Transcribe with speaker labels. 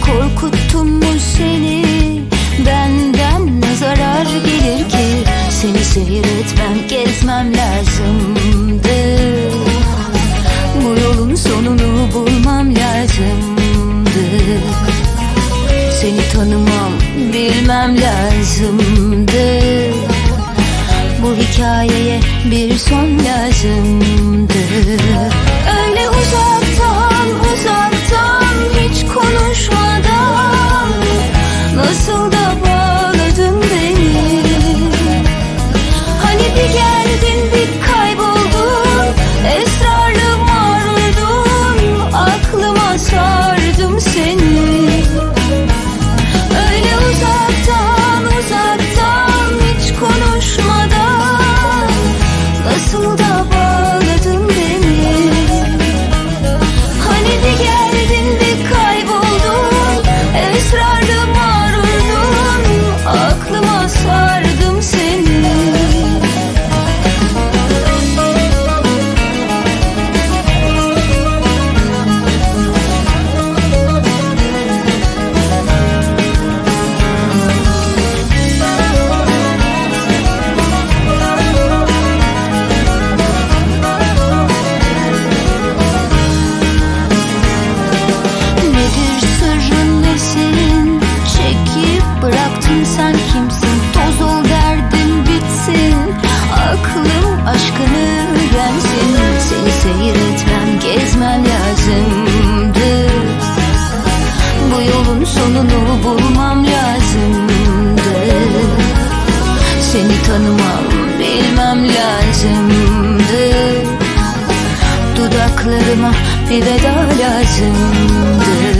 Speaker 1: Korkuttum mu seni? Benden ne zarar gelir ki? Seni seyretmem gezmem lazımdı. Bu yolun sonunu bulmam lazımdı. Seni tanımam bilmem lazımdı. Bu hikayeye bir son lazımdı lazımdı. Dudaklarıma bir veda lazımdı